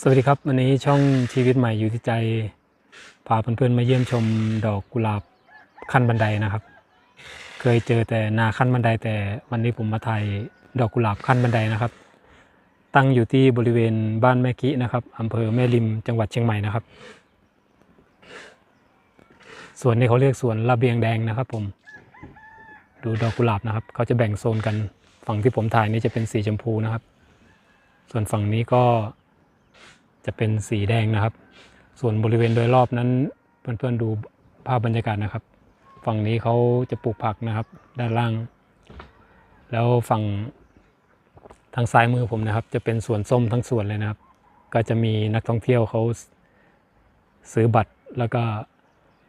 สวัสดีครับ วันนี้ช่องชีวิตใหม่อยู่ที่ใจพาเพื่อนๆมาเยี่ยมชมดอกกุหลาบขั้นบันไดนะครับ เคยเจอแต่นาขั้นบันไดแต่วันนี้ผมมาถ่ายดอกกุหลาบขั้นบันไดนะครับ ตั้งอยู่ที่บริเวณบ้านแม่กินะครับอำเภอแม่ริมจังหวัดเชียงใหม่นะครับสวนนี้เขาเรียกสวนระเบียงแดงนะครับผม ดูดอกกุหลาบนะครับเขาจะแบ่งโซนกันฝั่งที่ผมถ่ายนี่จะเป็นสีชมพูนะครับ ส่วนฝั่งนี้ก็ จะเป็นสีแดงนะครับ ส่วนบริเวณโดยรอบนั้นเพื่อนๆดูภาพบรรยากาศนะครับ ฝั่งนี้เขาจะปลูกผักนะครับ ด้านล่าง แล้วฝั่งทางซ้ายมือผมนะครับ จะเป็นสวนส้มทั้งสวนเลยนะครับ ก็จะมีนักท่องเที่ยวเขาซื้อบัตรแล้วก็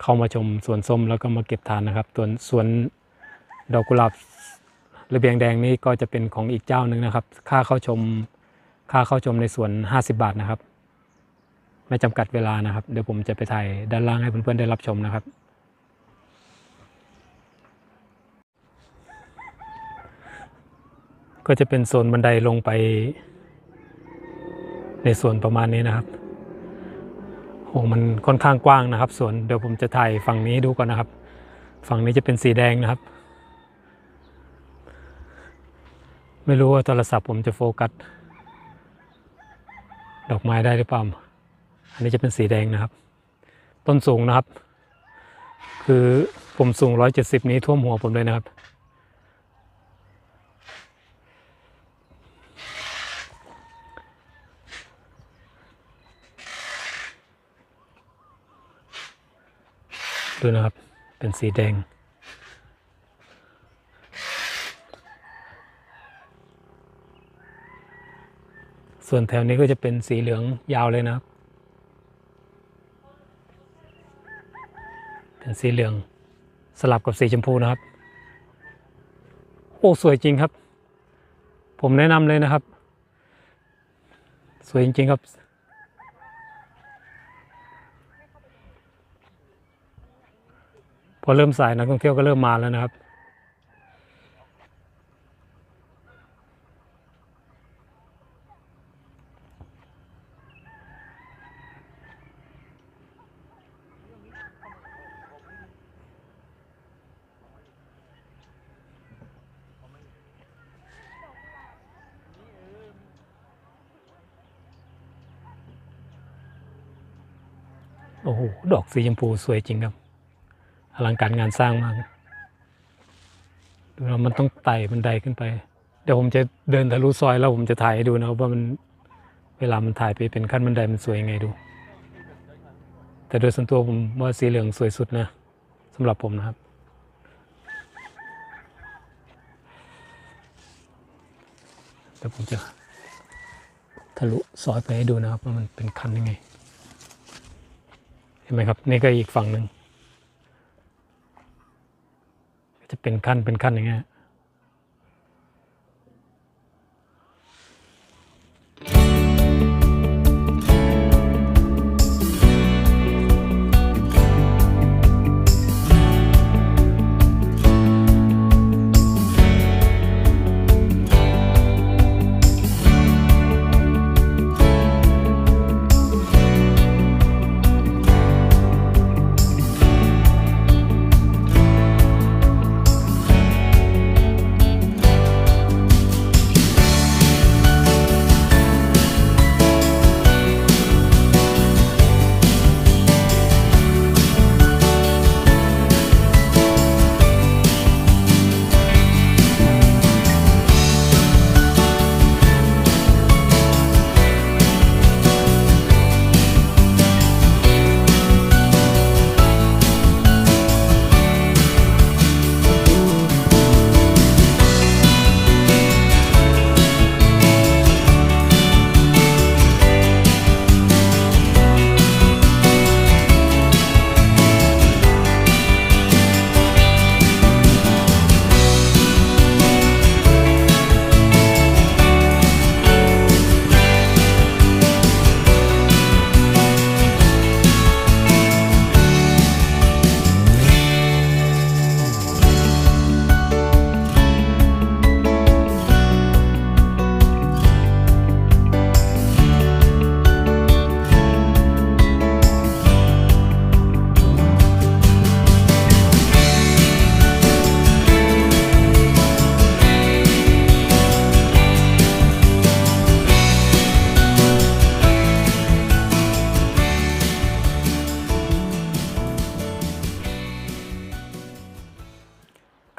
เข้ามาชมสวนส้มแล้วก็มาเก็บทานนะครับส่วนสวนดอกกุหลาบระเบียงแดงนี่ก็จะเป็นของอีกเจ้าหนึ่งนะครับ ค่าเข้าชมค่าเข้าชมในสวน 50 บาทนะครับ ไม่จำกัดเวลานะครับ เดี๋ยวผมจะไปถ่ายด้านล่างให้เพื่อนๆได้รับชมนะครับ ก็จะเป็นโซนบันไดลงไป ในส่วนประมาณนี้นะครับโอ้มันค่อนข้างกว้างนะครับส่วนเดี๋ยวผมจะถ่ายฝั่งนี้ดูก่อนนะครับ ฝั่งนี้จะเป็นสีแดงนะครับ ไม่รู้ว่าโทรศัพท์ผมจะโฟกัส ดอกไม้ได้หรือเปล่า อันนี้จะเป็นสีแดงนะครับ ต้นสูงนะครับ คือผมสูง 170 นี้ท่วมหัวผมเลยนะครับ ดูนะครับ เป็นสีแดงส่วนแถวนี้ก็จะเป็นสีเหลืองยาวเลยนะครับ เป็น สีเหลืองสลับกับสีชมพูนะครับ โอ้สวยจริงครับ ผมแนะนำเลยนะครับ สวยจริง ๆ ครับ พอเริ่มสายนักท่องเที่ยวก็เริ่มมาแล้วนะครับ โอ้โห ดอกสีชมพูสวยจริงครับ อลังการงานสร้างมากดูแล้วมันต้องไต่บันไดขึ้นไป เดี๋ยวผมจะเดินทะลุซอยแล้วผมจะถ่ายให้ดูนะครับว่ามันเวลามันถ่ายไปเป็นขั้นบันไดมันสวยยังไงดู แต่โดยส่วนตัวผมว่าสีเหลืองสวยสุดนะสำหรับผมนะครับเดี๋ยวผมจะทะลุซอยไปให้ดูนะครับว่ามันเป็นคันยังไง ห็นไหมครับนี่ก็อีกฝั่งหนึ่งจะเป็นขั้นเป็นขั้นอย่างเงี้ย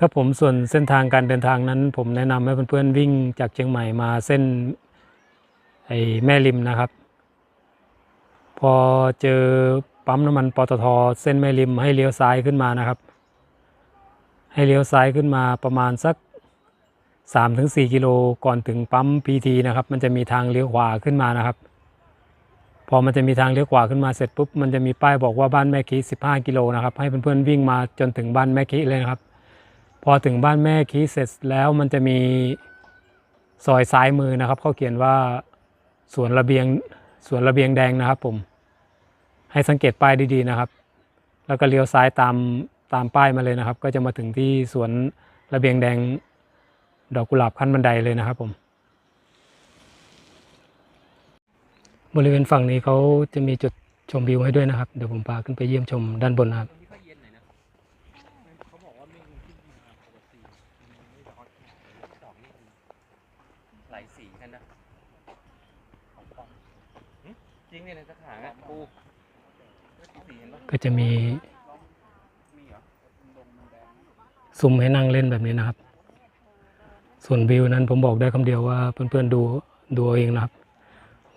ครับผมส่วนเส้นทางการเดินทางนั้น ผมแนะนำให้เพื่อนๆวิ่งจากเชียงใหม่มาเส้นไอ้แม่ริมนะครับ พอเจอปั๊มน้ำมันปตทเส้นแม่ริมให้เลี้ยวซ้ายขึ้นมานะครับ ให้เลี้ยวซ้ายขึ้นมาประมาณสัก 3-4 กิโลก่อนถึงปั๊มพีทีนะครับ มันจะมีทางเลี้ยวขวาขึ้นมานะครับ พอมันจะมีทางเลี้ยวขวาขึ้นมาเสร็จปุ๊บมันจะมีป้ายบอกว่าบ้านแม่คี15 กิโลนะครับ ให้เพื่อนๆวิ่งมาจนถึงบ้านแม่คีเลยนะครับ อถึงบ้านแม่คีเสร็จแล้วมันจะมีซอยซ้ายมือนะครับเขาเขียนว่าสวนระเบียงสวนระเบียงแดงนะครับผมให้สังเกตป้ายดีๆนะครับ แล้วก็เลี้ยวซ้ายตามตามป้ายมาเลยนะครับ ก็จะมาถึงที่สวนระเบียงแดงดอกกุหลาบขั้นบันไดเลยนะครับผม บริเวณฝั่งนี้เขาจะมีจุดชมวิวให้ด้วยนะครับ เดี๋ยวผมพาขึ้นไปเยี่ยมชมด้านบนนะครับ ไม่ค่อยเย็นหน่อยนะเขาบอกว่าไม่มีที่มาปกติมันไม่ร้อนดอกนี่มันหลายสีกันนะของปลอมหึจริงเนี่ยในตะขางอะปูสีเห็นปะ ก็จะมีซุ้มให้นั่งเล่นแบบนี้นะครับ ส่วนวิวนั้นผมบอกได้คำเดียวว่าเพื่อนๆดูดูเองนะครับ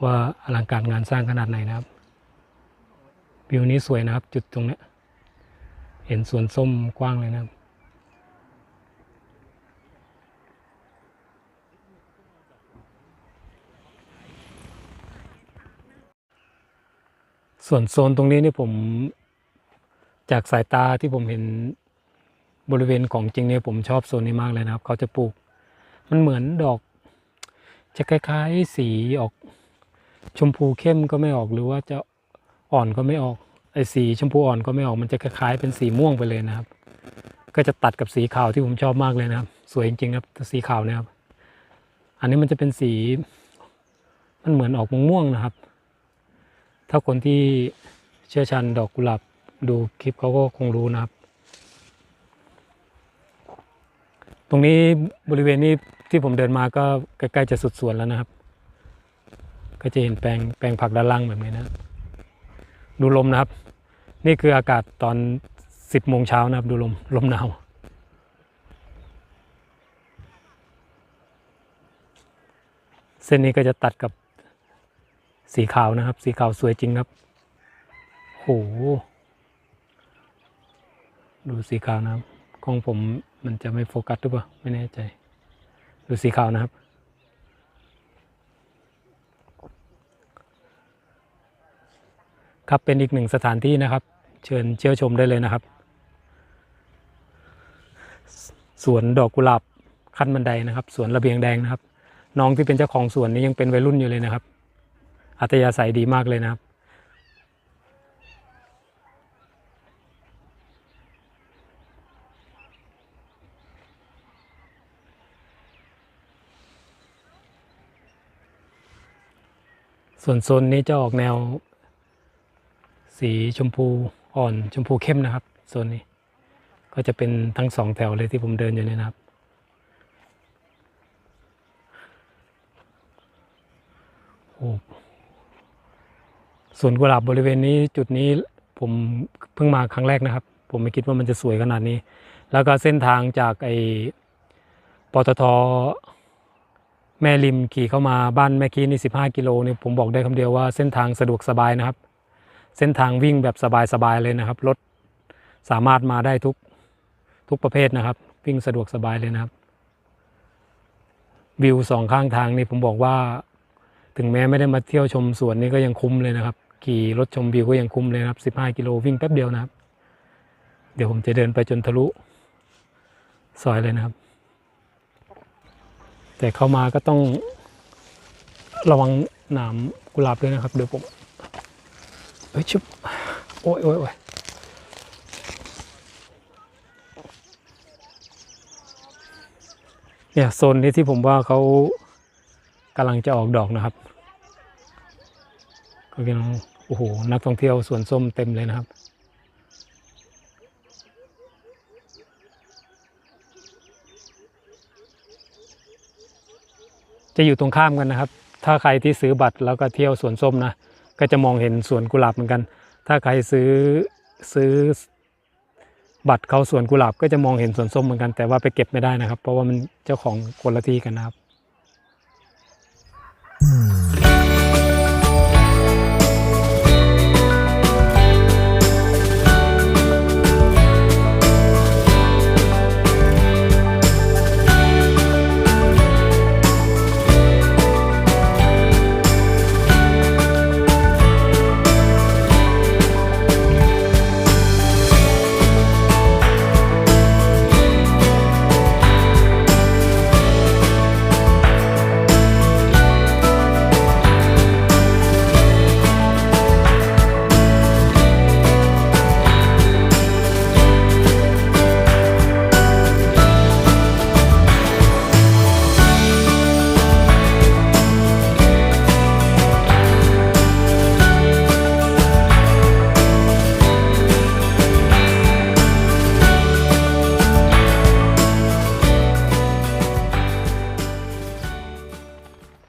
ว่าอลังการงานสร้างขนาดไหนนะครับ วิวนี้สวยนะครับ จุดตรงนี้เห็นสวนส้มกว้างเลยนะครับส่วนโซนตรงนี้นี่ผม จากสายตาที่ผมเห็นบริเวณของจริงเนี่ยผมชอบโซนนี้มากเลยนะครับ เขาจะปลูก มันเหมือนดอก จะคล้ายๆสีออกชมพูเข้มก็ไม่ออกหรือว่าจะอ่อนก็ไม่ออกไอ้สีชมพูอ่อนก็ไม่ออกมันจะคล้ายๆเป็นสีม่วงไปเลยนะครับ ก็จะตัดกับสีขาวที่ผมชอบมากเลยนะครับ สวยจริงๆครับสีขาวเนะครับ อันนี้มันจะเป็นสี มันเหมือนออกม่วงๆนะครับ ถ้าคนที่เชี่ยวชาญดอกกุหลาบ ดูคลิปเขาก็คงรู้นะครับ ตรงนี้บริเวณนี้ที่ผมเดินมาก็ใกล้ๆจะสุดสวนแล้วนะครับ ก็จะเห็นแปลงแปลงผักด้านล่างแบบนี้นะดูลมนะครับ นี่คืออากาศตอนสิบโมงเช้านะครับ ดูลมลมหนาวเส้นนี้ก็จะตัดกับสีขาวนะครับ สีขาวสวยจริงครับ โห ดูสีขาวนะครับกล้องผมมันจะไม่โฟกัสหรือเปล่าไม่แน่ใจ ดูสีขาวนะครับ ครับเป็นอีกหนึ่งสถานที่นะครับ เชิญเชี่ยวชมได้เลยนะครับสวนดอกกุหลาบขั้นบันไดนะครับสวนระเบียงแดงนะครับ น้องที่เป็นเจ้าของสวนนี้ยังเป็นวัยรุ่นอยู่เลยนะครับ อัธยาศัยดีมากเลยนะครับ ส่วนโซนนี้จะออกแนว สีชมพูอ่อนชมพูเข้มนะครับโซนนี้ก็จะเป็นทั้งสองแถวเลยที่ผมเดินอยู่เนี่ยนะครับ โอ้สวนกุหลาบบริเวณนี้จุดนี้ผมเพิ่งมาครั้งแรกนะครับ ผมไม่คิดว่ามันจะสวยขนาดนี้ แล้วก็เส้นทางจากไอ้ปตท แม่ริมขี่เข้ามาบ้านแม่คีนี่ 15 กิโลนี่ผมบอกได้คำเดียวว่าเส้นทางสะดวกสบายนะครับ เส้นทางวิ่งแบบสบายๆเลยนะครับรถสามารถมาได้ทุกทุกประเภทนะครับ วิ่งสะดวกสบายเลยนะครับ วิวสองข้างทางนี่ผมบอกว่า ถึงแม้ไม่ได้มาเที่ยวชมสวนนี่ก็ยังคุ้มเลยนะครับ ขี่รถชมวิวก็ยังคุ้มเลยนะครับ 15 กิโลวิ่งแป๊บเดียวนะครับ เดี๋ยวผมจะเดินไปจนทะลุซอยเลยนะครับ แต่เข้ามาก็ต้องระวังหนามกุหลาบด้วยนะครับ เดี๋ยวผมเฮ้ยชุบโอ้ยโอ้ยโอ้ยเนี่ยโซนนี้ที่ผมว่าเขากำลังจะออกดอกนะครับก็กำลังโอ้โหนักท่องเที่ยวสวนส้มเต็มเลยนะครับ จะอยู่ตรงข้ามกันนะครับ ถ้าใครที่ซื้อบัตรแล้วก็เที่ยวสวนส้มนะ ก็จะมองเห็นสวนกุหลาบเหมือนกัน ถ้าใครซื้อซื้อบัตรเข้าสวนกุหลาบก็จะมองเห็นสวนส้มเหมือนกัน แต่ว่าไปเก็บไม่ได้นะครับ เพราะว่ามันเจ้าของคนละที่กันนะครับ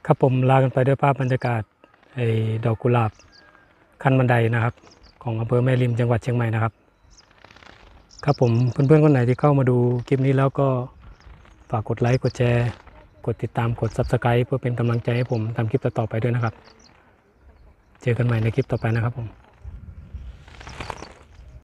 ครับผมลากันไปด้วยภาพบรรยากาศไอ้ดอกกุหลาบขั้นบันไดนะครับ ของอำเภอแม่ริมจังหวัดเชียงใหม่นะครับ ครับผมเพื่อนๆคนไหนที่เข้ามาดูคลิปนี้แล้วก็ฝากกดไลค์กดแชร์กดติดตามกด subscribe เพื่อเป็นกำลังใจให้ผมทำคลิปต่อๆไปด้วยนะครับ เจอกันใหม่ในคลิปต่อไปนะครับผม